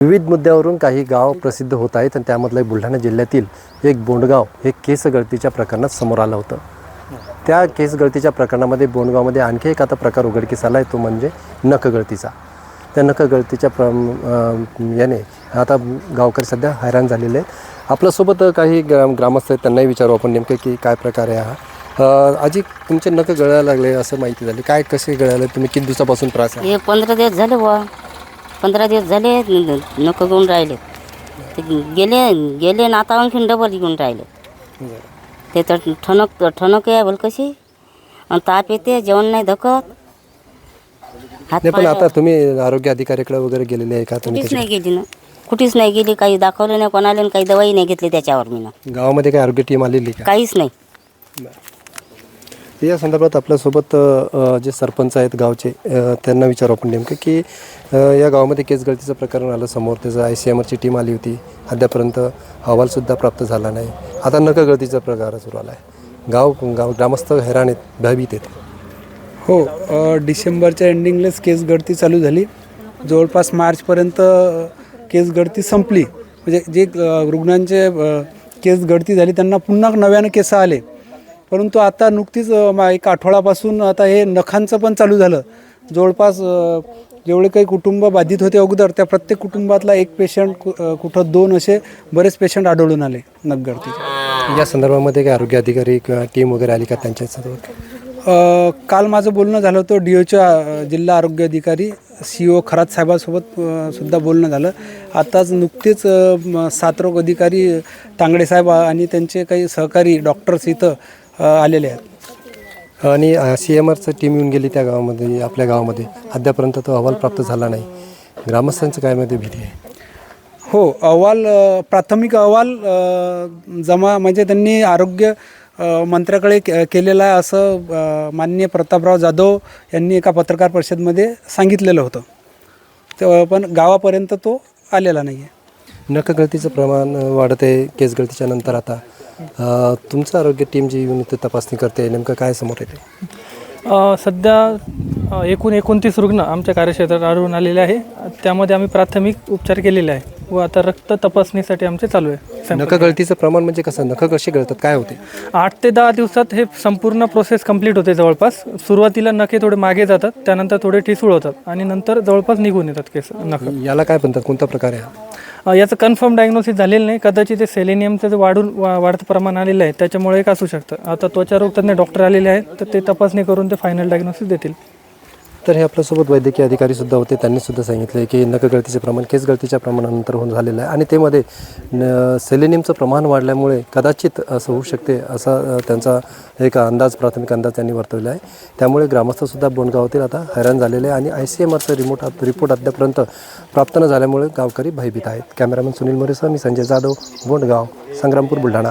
विविध मुद्द्यावरून काही गाव प्रसिद्ध होत आहेत आणि त्यामधलं बुलढाणा जिल्ह्यातील एक बोंडगाव हे केस गळतीच्या प्रकरणात समोर आलं होतं. त्या केस गळतीच्या प्रकरणामध्ये बोंडगावमध्ये आणखी एक आता प्रकार उघडकीस आला आहे तो म्हणजे नखगळतीचा त्या नखगळतीच्या प्र याने आता गावकरी सध्या हैराण झालेले आहेत. आपल्यासोबत काही ग्राम ग्रामस्थ आहेत त्यांनाही विचारू आपण नेमकं की काय प्रकार आहे हा. आजी तुमचे नख गळायला लागले असं माहिती झाली. काय कसे गळायला तुम्ही किती दिवसापासून त्रास आहे? पंधरा दिवस झाले बा पंधरा दिवस झाले नको घेऊन राहिले. ते गेले गेले ना आता आणखीन डबल घेऊन राहिले. ते तर ठणक ठणक आहे बोल कशी. आणि ताप येते जेवण नाही धकत. नाही पण आता तुम्ही आरोग्य अधिकाऱ्याकडे वगैरे गेलेले आहे का तुम्ही कुठेच नाही गेली ना. कुठेच नाही गेली काही दाखवलं नाही कोणाला आणि काही दवाई नाही घेतली त्याच्यावर मी ना. गावामध्ये काय आरोग्य टीम आलेली का? काहीच नाही. या संदर्भात आपल्यासोबत जे सरपंच आहेत गावचे त्यांना विचारू आपण नेमकं की या गावामध्ये केसगळतीचं प्रकरण आलं समोर. त्याचं आय सी एम आरची टीम आली होती. अद्यापर्यंत अहवालसुद्धा प्राप्त झाला नाही. आता नका गळतीचा प्रकार सुरू आला आहे गाव गाव ग्रामस्थ हैराण आहेत भयभीत आहेत. हो डिसेंबरच्या एंडिंगलाच केस गळती चालू झाली. जवळपास मार्चपर्यंत केस गळती संपली. म्हणजे जे रुग्णांचे केस गळती झाली त्यांना पुन्हा नव्यानं केस आले. परंतु आता नुकतीच एक आठवडापासून आता हे नखांचं पण चालू झालं. जवळपास जेवढे काही कुटुंब बाधित होते अगोदर त्या प्रत्येक कुटुंबातला एक पेशंट कुठं दोन असे बरेच पेशंट आढळून आले नखगळतीचे या संदर्भामध्ये काय आरोग्य अधिकारी किंवा टीम वगैरे आली का त्यांच्या काल माझं बोलणं झालं होतं डी ओच्या जिल्हा आरोग्य अधिकारी सी ओ खरात साहेबासोबत सुद्धा बोलणं झालं. आताच नुकतेच साथरोग अधिकारी तांगडे साहेब आणि त्यांचे काही सहकारी डॉक्टर्स इथं आलेले आहेत. आणि सी एम आरचं टीम येऊन गेली त्या गावामध्ये आपल्या गावामध्ये. अद्यापर्यंत तो अहवाल प्राप्त झाला नाही. ग्रामस्थांचं काय मध्ये भीती आहे? हो अहवाल प्राथमिक अहवाल जमा म्हणजे त्यांनी आरोग्य मंत्र्याकडे के- केलेला आहे असं माननीय प्रतापराव जाधव यांनी एका पत्रकार परिषदेमध्ये सांगितलेलं होतं. तर पण गावापर्यंत तो आलेला नाही आहे नखगळतीचं प्रमाण वाढत आहे केस गळतीच्या नंतर आता. अ, तुमचं आरोग्य टीम जी येऊन इथे तपासणी करते नेमकं काय समोर येते? अ, सध्या अ, एकूण एकोणतीस रुग्ण आमच्या कार्यक्षेत्रात आढळून आलेले आहे. त्यामध्ये आम्ही प्राथमिक उपचार केलेले आहे व आता रक्त तपासणीसाठी आमचे चालू आहे सॅम्पल. नखगळतीचं प्रमाण म्हणजे कसं? नख कशी गळतात? काय होते? आठ ते दहा दिवसात हे संपूर्ण प्रोसेस कंप्लीट होते जवळपास. सुरुवातीला नखे थोडे मागे जातात त्यानंतर थोडे ठिसूळ होतात आणि नंतर जवळपास निघून येतात केस नख. याला काय म्हणतात? कोणता प्रकार आहे हा? याचं कन्फर्म डायग्नोसिस झालेलं नाही. कदाचित ते सेलेनियमचं जे वाढून वा वाढतं प्रमाण आलेलं आहे त्याच्यामुळे एक असू शकतं. आता त्वचा रोग तज्ञ डॉक्टर आलेले आहेत तर ते तपासणी करून ते फायनल डायग्नोसिस देतील. तर हे आपल्यासोबत वैद्यकीय अधिकारी सुद्धा होते. त्यांनी सुद्धा सांगितलं की नखगळतीचे प्रमाण केस गळतीच्या प्रमाणानंतर होऊन झालेलं आहे. आणि तेमध्ये न- सेलेनियमचं प्रमाण वाढल्यामुळे कदाचित असं होऊ शकते असा त्यांचा एक अंदाज प्राथमिक अंदाज त्यांनी वर्तवला आहे. त्यामुळे ग्रामस्थसुद्धा बोंडगावातील आता हैराण झालेले आहे. आणि आय सी एम आरचा रिमोट रिपोर्ट अद्यापर्यंत प्राप्त न झाल्यामुळे गावकरी भयभीत आहेत. कॅमेरामॅन सुनील मोरेसह मी संजय जाधव बोंडगाव संग्रामपूर बुलढाणा.